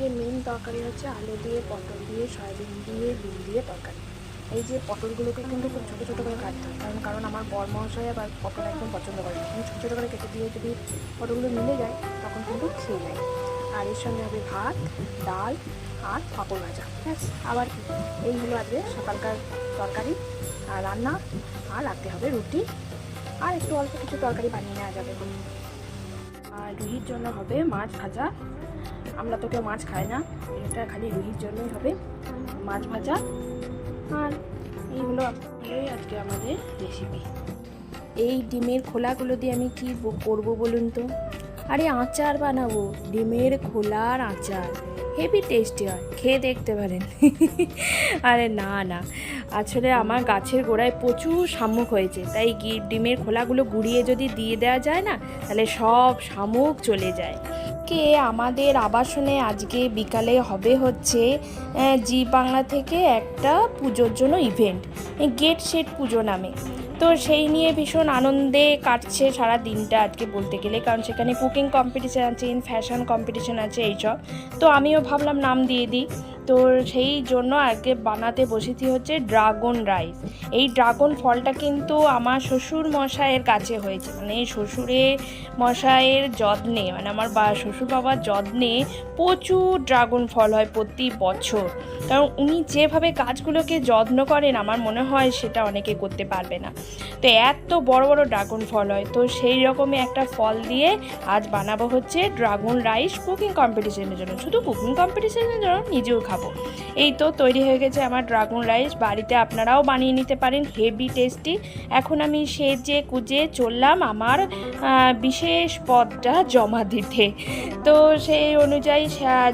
আজকে মেন তরকারি হচ্ছে আলু দিয়ে, পটল দিয়ে, সয়াবিন দিয়ে, ডিম দিয়ে তরকারি। এই যে পটলগুলোকে কিন্তু খুব ছোটো ছোটো করে কাটতে হয়। কারণ কারণ আমার বর মহাশয় আবার পটল একদম পছন্দ করে আমি ছোটো ছোটো করে কেটে দিয়ে যদি পটলগুলো মিলে যায়, তখন কিন্তু খেয়ে নেয়। আর এর সঙ্গে হবে ভাত, ডাল আর পাঁপড় ভাজা। ব্যাস, আবার কি? এই হলো আজকে সকালকার তরকারি। আর রান্না, আর রাখতে হবে রুটি। আর একটু অল্প কিছু তরকারি বানিয়ে নেওয়া যাবে আর রুহির জন্য হবে মাছ ভাজা। আমরা তো কেউ মাছ খাই না। এটা খালি রুহির জন্যই হবে মাছ ভাজা। আর এই হলো আজকে আমাদের রেসিপি এই ডিমের খোলাগুলো দিয়ে আমি কি করব বলুন তো? আরে আচার বানাবো, ডিমের খোলার আচার। হেভি টেস্টি হয়, খেয়ে দেখতে পারেন। আরে না না। আসলে আমার গাছের গোড়ায় প্রচুর শামুক হয়েছে, তাই ডিমের খোলাগুলো গুঁড়িয়ে যদি দিয়ে দেওয়া যায় না, তাহলে সব শামুক চলে যায়। কে আমাদের আবাসনে আজকে বিকালে হবে হচ্ছে জি বাংলা থেকে একটা পুজোর জন্য ইভেন্ট গেট সেট পুজো নামে। তো সেই নিয়ে ভীষণ আনন্দে কাটছে সারা দিনটা আজকে বলতে গেলে, কারণ সেখানে কুকিং কম্পিটিশান আছে ইন ফ্যাশন কম্পিটিশান আছে, এইসব। তো আমিও ভাবলাম নাম দিয়ে দিই। তো সেই জন্য আজকে বানাতে বসেছি হচ্ছে ড্রাগন রাইস। এই ড্রাগন ফলটা কিন্তু আমার শ্বশুর মশাইয়ের কাছে হয়েছে। মানে শ্বশুরে মশাইয়ের যত্নে মানে আমার বা, শ্বশুর বাবার যত্নে প্রচুর ড্রাগন ফল হয় প্রতি বছর। কারণ উনি যেভাবে গাছগুলোকে যত্ন করেন, আমার মনে হয় সেটা অনেকে করতে পারবে না। তো এত বড় বড় ড্রাগন ফল হয়, তো সেই রকমই একটা ফল দিয়ে আজ বানাবো হচ্ছে ড্রাগন রাইস কুকিং কম্পিটিশনের জন্য। শুধু কুকিং কম্পিটিশনের জন্য, নিজেও খাব। এই তো তৈরি হয়ে গেছে আমার ড্রাগন রাইস বাড়িতে আপনারাও বানিয়ে নিতে পারেন হেভি টেস্টি এখন আমি সেজে কুজে চললাম আমার বিশেষ পদটা জমা দিতে। তো সেই অনুযায়ী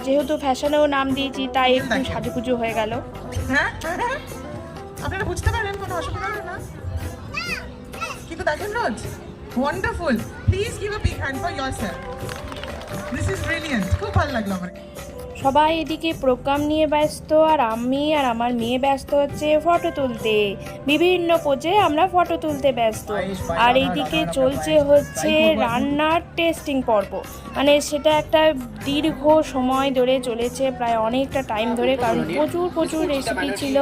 যেহেতু ফ্যাশনেও নাম দিয়েছি তাই একটু সাজুগুজু হয়ে গেল। হ্যাঁ আপনারা বুঝতে পারেন কোনো অসুবিধা হবে না। কিন্তু দেখেন Rose wonderful please give a big hand for yourself this is brilliant খুব ভালো লাগল আমার সবাই এদিকে প্রোগ্রাম নিয়ে ব্যস্ত, আর আমি আর আমার মেয়ে ব্যস্ত হচ্ছে ফটো তুলতে। বিভিন্ন পোজে আমরা ফটো তুলতে ব্যস্ত। আর এইদিকে চলছে হচ্ছে রান্নার টেস্টিং পর্ব। মানে সেটা একটা দীর্ঘ সময় ধরে চলেছে, প্রায় অনেকটা টাইম ধরে, কারণ প্রচুর প্রচুর রেসিপি ছিল।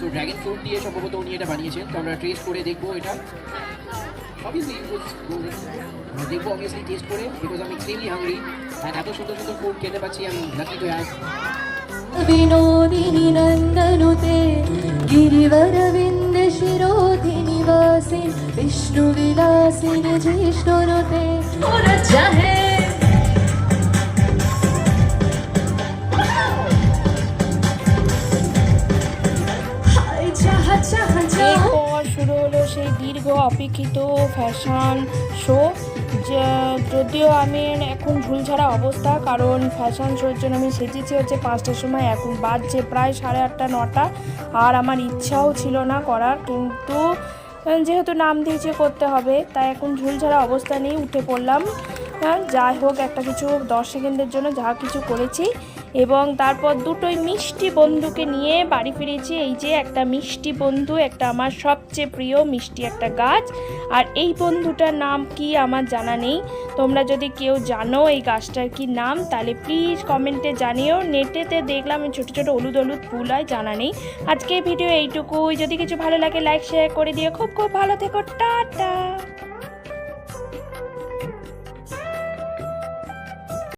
তো ড্রাগন ফ্রুট দিয়ে সম্ভবত উনি এটা বানিয়েছেন। তো আমরা টেস্ট করে দেখব এটা। অবভিয়াসলি দেখবো অবভিয়াসলি টেস্ট করে বিকজ আমি এক্সট্রিমলি হাংরি অ্যান্ড এত সুন্দর সুন্দর ফুড খেতে পাচ্ছি আমি লাকি টু হ্যাভ विनोदिनि नन्दनुते गिरिवरविन्दशिरोधिनि वासिन् विष्णुविलासिनि जिष्णुनुते দীর্ঘ অপেক্ষিত ফ্যাশন শো যদিও আমি এখন ঝুলছাড়া অবস্থা, কারণ ফ্যাশন শোর জন্য আমি সেজেছি হচ্ছে পাঁচটার সময়, এখন বাজছে প্রায় সাড়ে আটটা, নটা, আর আমার ইচ্ছাও ছিল না করার, কিন্তু যেহেতু নাম দিয়েছে করতে হবে, তাই এখন ঝুলছাড়া অবস্থা নিয়ে উঠে পড়লাম। যাই হোক, একটা কিছু দশ সেকেন্ডের জন্য যা কিছু করেছি এবং তারপর দুটোই মিষ্টি বন্ধুকে নিয়ে বাড়ি ফিরেছি। এই যে একটা মিষ্টি বন্ধু, একটা আমার সবচেয়ে প্রিয় মিষ্টি একটা গাছ। আর এই বন্ধুটার নাম কি আমার জানা নেই। তোমরা যদি কেউ জানো এই গাছটার কি নাম, তাহলে প্লিজ কমেন্টে জানিও। নেটেতে দেখলাম ছোটো ছোটো হলুদ হলুদ ফুল হয়, জানা নেই। আজকে ভিডিও এইটুকুই। যদি কিছু ভালো লাগে লাইক শেয়ার করে দিও। খুব খুব ভালো থেকো। টাটা!